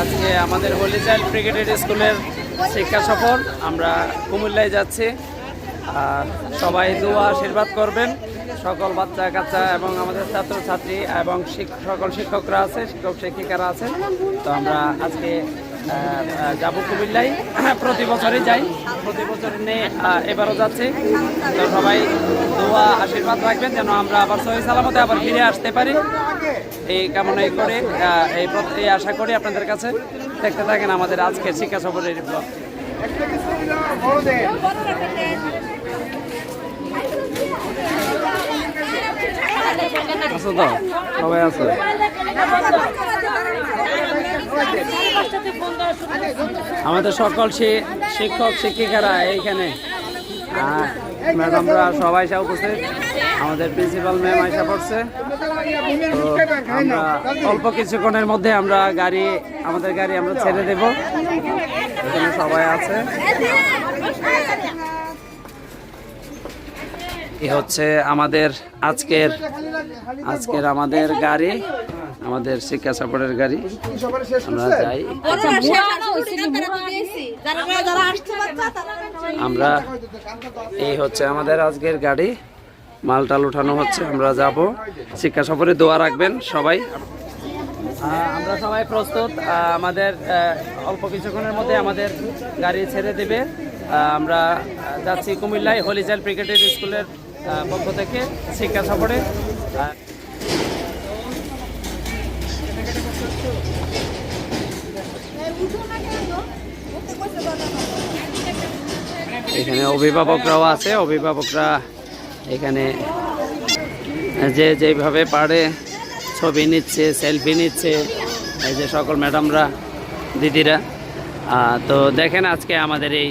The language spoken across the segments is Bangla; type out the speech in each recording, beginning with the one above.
আজকে আমাদের হোলি চাইল্ড ক্রিকেটের স্কুলের শিক্ষা সফর। আমরা কুমিল্লায় যাচ্ছি। আর সবাই দোয়া, আশীর্বাদ করবেন। সকল বাচ্চা, কাচ্চা এবং আমাদের ছাত্রছাত্রী এবং সকল শিক্ষকরা আছে শিক্ষক শিক্ষিকারা আছে। তো আমরা আজকে যাব কুমিল্লায়। প্রতি বছরই যাই। প্রতি বছর নিয়ে এবারও যাচ্ছি। তো সবাই দোয়া, আশীর্বাদ রাখবেন যেন আমরা আবার সহি সালামতে আবার ফিরে আসতে পারি। এই কামনাই করে এই এই আশা করি আপনাদের কাছে। দেখতে থাকেন আমাদের আজকের শিক্ষা সফরের ব্লগ আছো তো, সবাই আছে আমাদের সকল শিক্ষক, শিক্ষিকারা এইখানে। ম্যাডামরা সবাই সব উপস্থিত। আমাদের প্রিন্সিপাল ম্যাম আইসা পড়ছে। তো আমরা অল্প কিছুক্ষণের মধ্যে আমরা গাড়ি, আমাদের গাড়ি আমরা ছেড়ে দেব। এখানে সবাই আছে। এ হচ্ছে আমাদের আজকের আজকের আমাদের গাড়ি। আমাদের শিক্ষা সাপোর্টের গাড়ি। আমরা যাই। আমরা এই হচ্ছে আমাদের আজকের গাড়ি। মালটাল উঠানো হচ্ছে আমরা যাব। শিক্ষা সফরে দোয়া রাখবেন সবাই। আমরা সবাই প্রস্তুত। আমাদের অল্প কিছুক্ষণের মধ্যে আমাদের গাড়ি ছেড়ে দেবে। আমরা যাচ্ছি কুমিল্লায় হোলি চাইল্ড ক্রিকেটের স্কুলের পক্ষ থেকে শিক্ষা সফরে এখানে অভিভাবকরাও আছে, অভিভাবকরা এখানে যে যেভাবে পারে ছবি নিচ্ছে, সেলফি নিচ্ছে, এই যে সকল ম্যাডামরা, দিদিরা। তো দেখেন আজকে আমাদের এই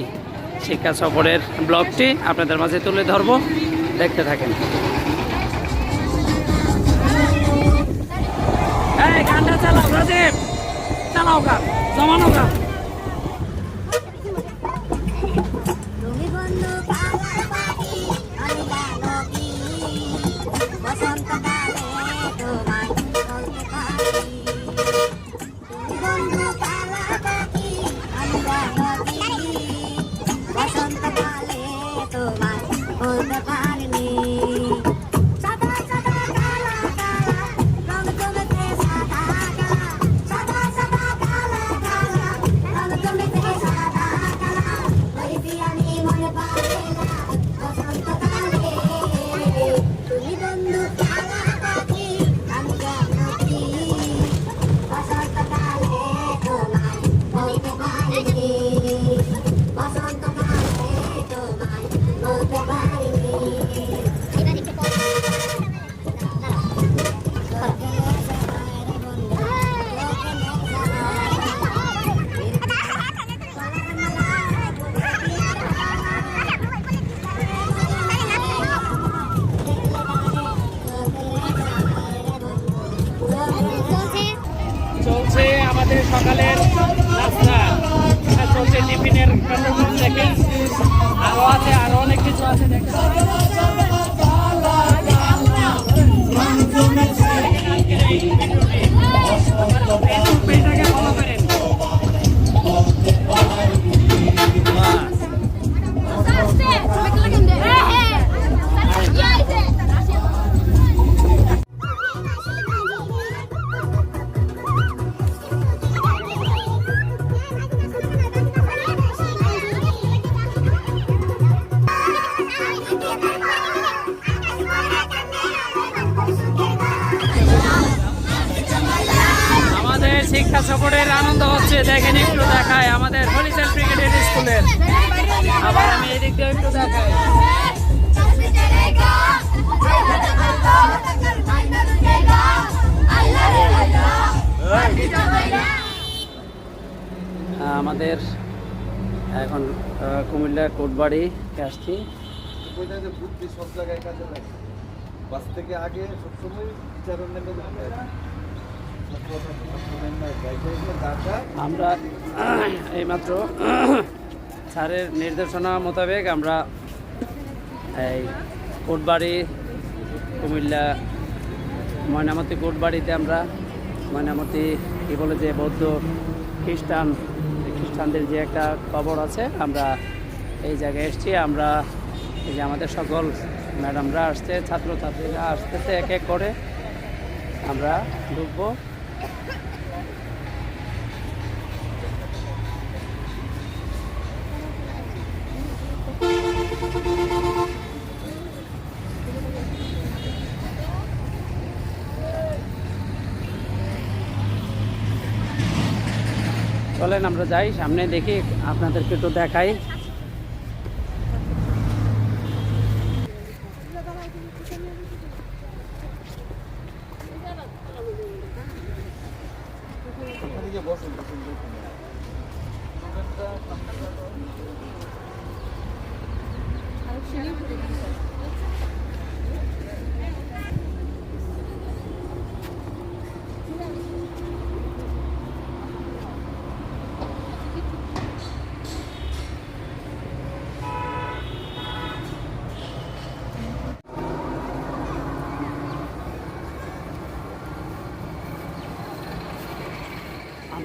শিক্ষা সফরের ব্লগটি আপনাদের মাঝে তুলে ধরবো। দেখতে থাকেন। চালাও চালাও জমানো 怎么办？আমাদের এখন কুমিল্লা কোটবাড়ি আসছি। সব জায়গায় কাজে লাগে। বাস থেকে আগে সবসময় বিচারণ আমরা এইমাত্র স্যারের নির্দেশনা মোতাবেক আমরা এই কোটবাড়ি কুমিল্লা ময়নামতি কোটবাড়িতে আমরা ময়নামতি কি বলে যে বৌদ্ধ খ্রিস্টান খ্রিস্টানদের যে একটা কবর আছে, আমরা এই জায়গায় এসছি। আমরা এই যে আমাদের সকল ম্যাডামরা আসছে, ছাত্রছাত্রীরা আসতেছে এক এক করে। আমরা ঢুকবো। চলেন আমরা যাই সামনে দেখি আপনাদেরকে তো দেখাই।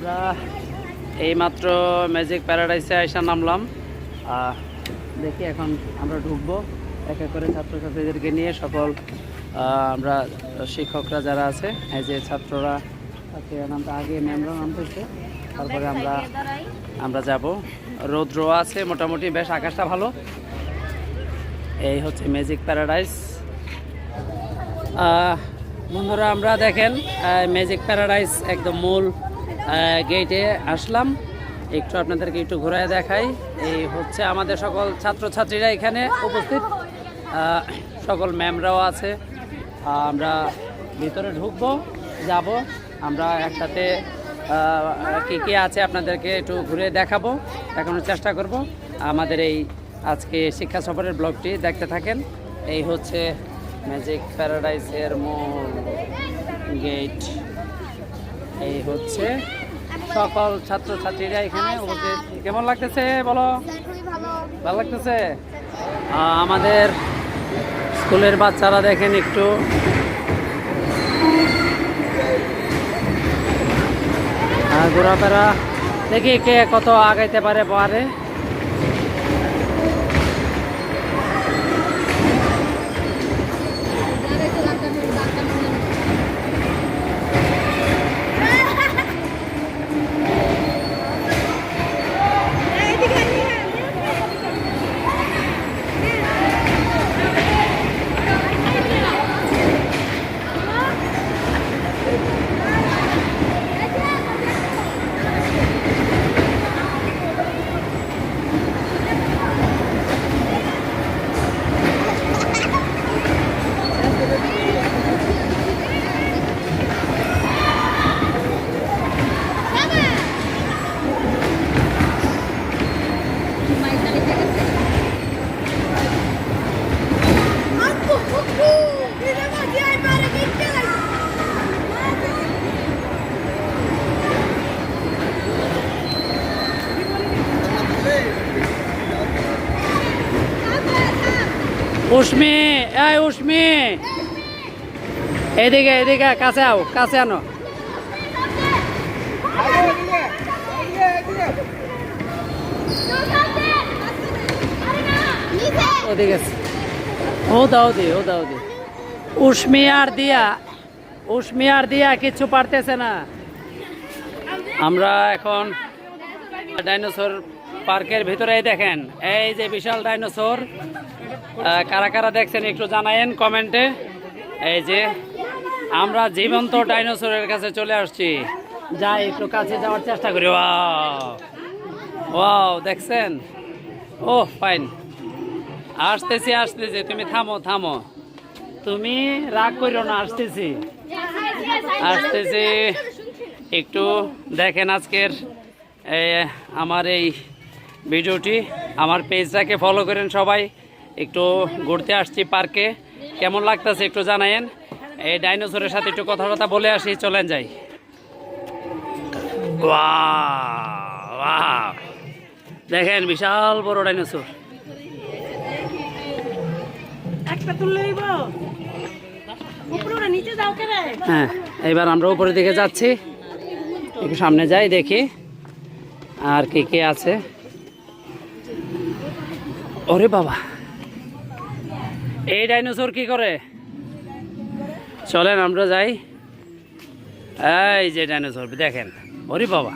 আমরা এইমাত্র ম্যাজিক প্যারাডাইসে আইসা নামলাম। দেখি এখন আমরা ঢুকবো। এক এক করে ছাত্রছাত্রীদেরকে নিয়ে সকল আমরা শিক্ষকরা যারা আছে, এই যে ছাত্ররা নামতে আগে ম্যামরা নামতেছে। তারপরে আমরা আমরা যাব। রৌদ্র আছে, মোটামুটি বেশ আকাশটা ভালো। এই হচ্ছে ম্যাজিক প্যারাডাইস বন্ধুরা, আমরা দেখেন ম্যাজিক প্যারাডাইস একদম মূল গেটে আসলাম। একটু আপনাদেরকে একটু ঘুরায় দেখাই। এই হচ্ছে আমাদের সকল ছাত্রছাত্রীরা এখানে উপস্থিত। সকল ম্যামরাও আছে। আমরা ভিতরে ঢুকবো, যাব। আমরা একসাথে কী কি আছে আপনাদেরকে একটু ঘুরে দেখাবো, দেখানোর চেষ্টা করব। আমাদের এই আজকে শিক্ষা সফরের ব্লগটি দেখতে থাকেন। এই হচ্ছে ম্যাজিক প্যারাডাইসের মূল গেট এই হচ্ছে সকল ছাত্রছাত্রীরা এখানে কেমন লাগতেছে বলো? ভালো লাগতেছে? আমাদের স্কুলের বাচ্চারা দেখেন একটু। ঘোরাফেরা দেখি কে কত আগাইতে পারে পারে। উষ্মি, এই উষ্মি। এদিকে এদিকে, কাছে আও, কাছে আনো। দিয়া দিয়া পারতেছে না। আমরা এখন ডাইনোসর পার্কের ভিতরে দেখেন, এই যে বিশাল ডাইনোসর। কারা কারা দেখছেন একটু জানায়েন কমেন্টে। এই যে, আমরা জীবন্ত ডাইনোসরের কাছে চলে আসছি। যাই একটু কাছে যাওয়ার চেষ্টা করি। ওয়াও ওয়াও, দেখছেন? Oh fine. আসতেছি আসতেছি। তুমি থামো থামো। তুমি রাগ করিও না, আসতেছি। আসতেছি। একটু দেখেন আজকের আমার এই ভিডিওটি। আমার পেজটাকে ফলো করেন সবাই। একটু ঘুরতে আসছি পার্কে। কেমন লাগতেছে একটু জানায়েন। এই ডাইনোসরের সাথে একটু কথা কথা বলে আসি চলেন যাই। দেখেন বিশাল বড় ডাইনোসর। হ্যাঁ এবার আমরা উপরের দিকে যাচ্ছি। একটু সামনে যাই দেখি। আর কে কে আছে। ওরে বাবা। এই ডাইনোসর কি করে? চলেন আমরা যাই। এই যে ডাইনোসর, দেখেন, ওরে বাবা।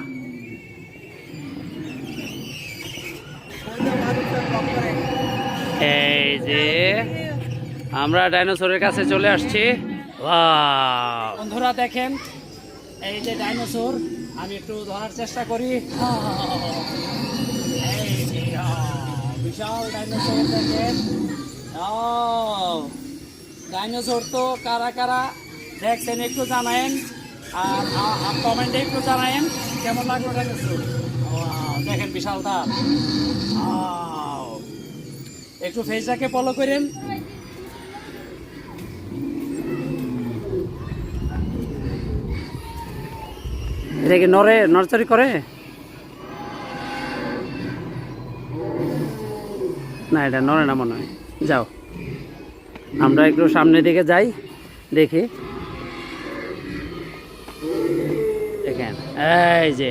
এই যে আমরা ডাইনোসরের কাছে চলে আসছি! বন্ধুরা, দেখেন, এই যে ডাইনোসর, আমি একটু ধরার চেষ্টা করি। বিশাল ডাইনোসর, দেখেন। ডাইনোসর তো কারা কারা? দেখছেন, একটু জানায়েন। আর কমেন্টে একটু জানায়েন, কেমন লাগল ডাইনোসর দেখেন, বিশাল তার। Wow! একটু ফেসটাকে ফলো করেন। এটা কি নরে নরচরি করে? না, এটা নরে না মনে হয়। যাও। আমরা একটু সামনের দিকে যাই, দেখি। দেখেন, এই যে,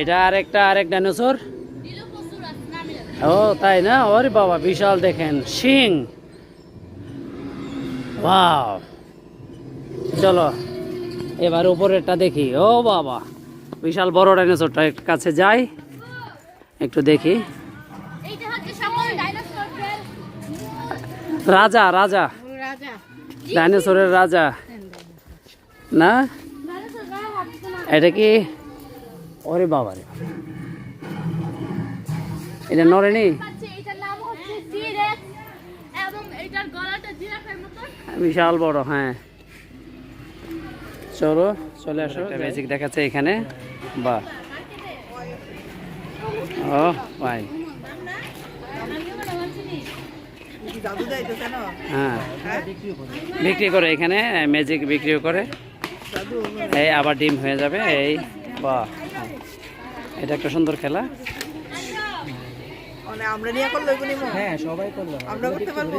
এটা আরেকটা, আরেক ডাইনোসর। ও, তাই না? ওরে বাবা, বিশাল দেখেন সিং ওয়াও। চলো, এবার উপরেরটা দেখি। ও বাবা, বিশাল বড় ডাইনোসরটা কাছে যাই, একটু দেখি। রাজা রাজা। রাজা। ডাইনোসরের রাজা। না? এটা কি? ওরে বাবা রে। এটা নড়েনি? পাচ্ছে এটার নাম হচ্ছে টি-রেক্স এবং এটার গলাটা জিরাফের মতো বিশাল বড় হ্যাঁ। চলো চলে আসো। ম্যাজিক দেখাচ্ছে এখানে। বাহ। ও ভাই। হ্যাঁ। বিক্রি করে এখানে ম্যাজিক বিক্রিও করে। এই আবার ডিম হয়ে যাবে এই বাহ। এটা একটা সুন্দর খেলা। মানে আমরা নিয়ে করলে হ্যাঁ? সবাই করল আমরা করতে পারব?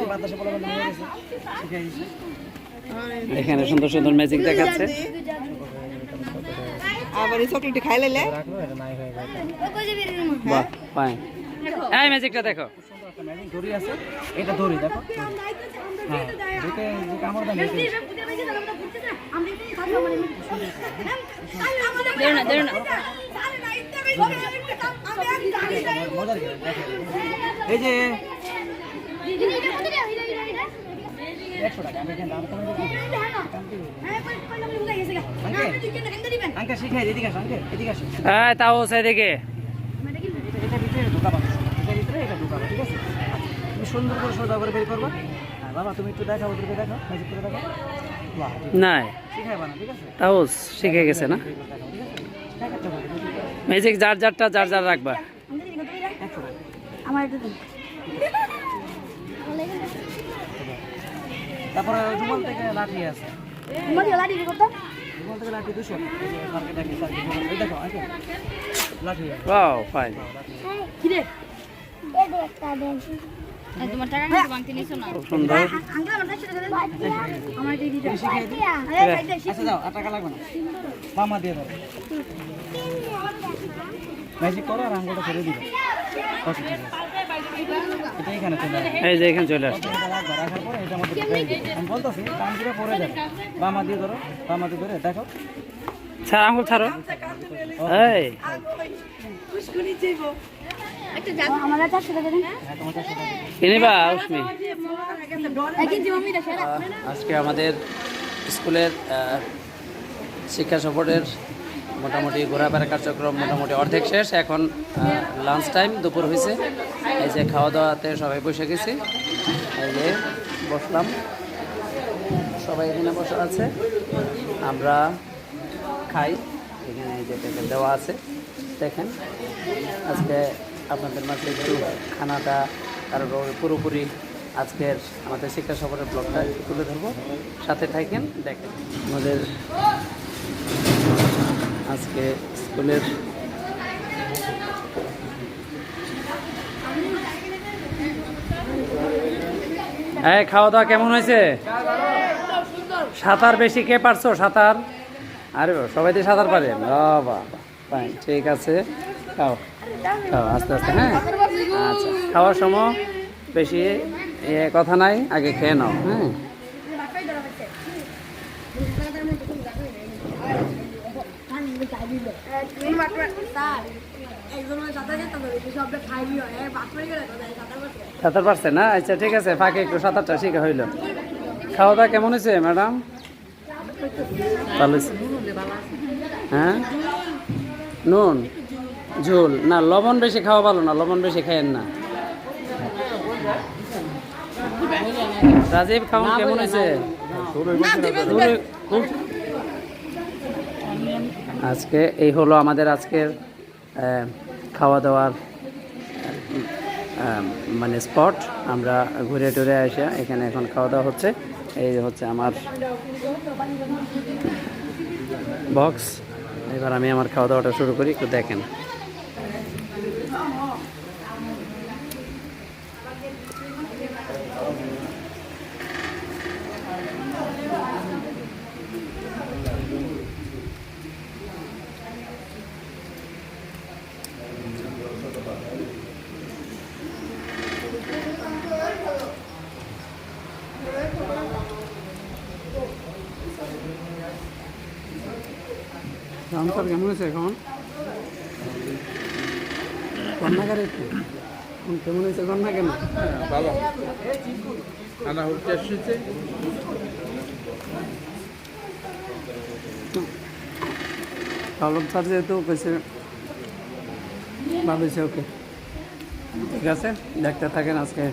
এখানে সুন্দর সুন্দর ম্যাজিক দেখাচ্ছে। আবার এই চকলেটটি খাই লাইলে বাহ ফাইন এই ম্যাজিকটা দেখো। দড়ি আছে এটা দড়ি দেখো হ্যাঁ যেটা যে কামড় দেন দেখো এই যে একশো টাকা আমি এখানে দাম কমে দিচ্ছি আঙ্কে শিখাই এদিকে আসো আঙ্কে এদিকে আসো। হ্যাঁ তাও সেদিকে এটা ভিতরে ঢুকাবা এটা ভিতরে এটা ঢুকাবা ঠিক আছে? সুন্দর করে সোজা করে বের করবা। হ্যাঁ বাবা তুমি একটু দেখাও ওদেরকে দেখাও ম্যাজিক করে দেখাও। না তাও শিখে গেছে না? ম্যাজিক যার যারটা যার যার রাখবা। আমার তারপরে থেকে লাঠি আছে। রুমাল থেকে লাঠি দুশো। স্যারকে দেখি স্যারকে এই দেখো আছে? লাঠি ওয়াও ফাইন কি রে তোমার টাকা কিন্তু বাংতি নিছো না? খুব সুন্দর। আঙ্কেল আমার কাছে দেন আমার দিয়ে দিই। আচ্ছা যাও আর টাকা লাগবে না। মামা দিয়ে দাও। ম্যাজিক করো আর আঙ্গুলটা ছেড়ে দিবে। ওকে, এটা এখানে চলে এই যে এখানে চলে আসছে। রাখার পরে এটা মধ্যে আমি বলতেছি টান দিয়ে পরে যাবে। বামা দিয়ে ধরো বামা দিয়ে ধরে দেখো। ছাড় ছাড়ো। এই। একটা যাব আমার কাছে দেন। হ্যাঁ তোমার কাছে টাকা আজকে আমাদের স্কুলের শিক্ষা সফরের মোটামুটি ঘোরাফেরা কার্যক্রম মোটামুটি অর্ধেক শেষ। এখন লাঞ্চ টাইম দুপুর হয়েছে এই যে খাওয়া দাওয়াতে সবাই বসে গেছি। এই যে বসলাম। সবাই এখানে বসে আছে। আমরা খাই। এখানে এই যে প্যাকেট দেওয়া আছে। দেখেন, আজকে আপনাদের মাঝে একটু খানাটা তারপর পুরোপুরি আজকের আমাদের শিক্ষা সফরের ব্লগটা তুলে ধরবো। সাথে থাকেন, দেখেন। আমাদের আজকে স্কুলের হ্যাঁ খাওয়া দাওয়া কেমন হয়েছে? সাঁতার বেশি কে পারছ? সাঁতার? আরে সবাই তো সাঁতার পারে। বাবা ঠিক আছে। খাও। খাও, আস্তে আস্তে হ্যাঁ? আচ্ছা খাওয়ার সময় বেশি এ, কথা নাই, আগে খেয়ে নাও হ্যাঁ? সাঁতার পারছে না? আচ্ছা ঠিক আছে, ফাঁকে একটু সাঁতারটা শিখা হইল। খাওয়া দাওয়া কেমন হয়েছে, ম্যাডাম? ভালো হ্যাঁ? নুন? ঝোল। না লবণ বেশি খাওয়া ভালো না লবণ বেশি খাইয়েন না। রাজীব খাওয়ান কেমন হয়েছে? আজকে এই হলো আমাদের আজকের খাওয়া দাওয়ার মানে স্পট। আমরা ঘুরে টুরে আসা এখানে এখন খাওয়া দাওয়া হচ্ছে। এই হচ্ছে আমার বক্স। এবার আমি আমার খাওয়া দাওয়াটা শুরু করি একটু দেখেন। রামসার কেমন আছে এখন? একটু? কেমন হয়েছে কন্যা কেন ভালো যেহেতু কেছে হয়েছে ওকে। ঠিক আছে, দেখতে থাকেন আজকে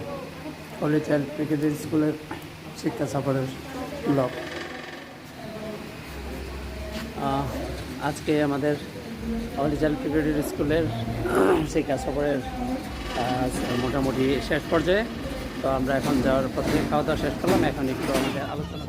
হলি চাইল্ড প্রিকেটের স্কুলের শিক্ষা সফরের ব্লগ। আজকে আমাদের অলিজাল প্রিপারেটরি স্কুলের স্কুলের শিক্ষা সফরের মোটামুটি শেষ পর্যায়ে। তো আমরা এখন যাওয়ার পথে খাওয়া দাওয়া শেষ করলাম, এখন একটু আমাদের আলোচনা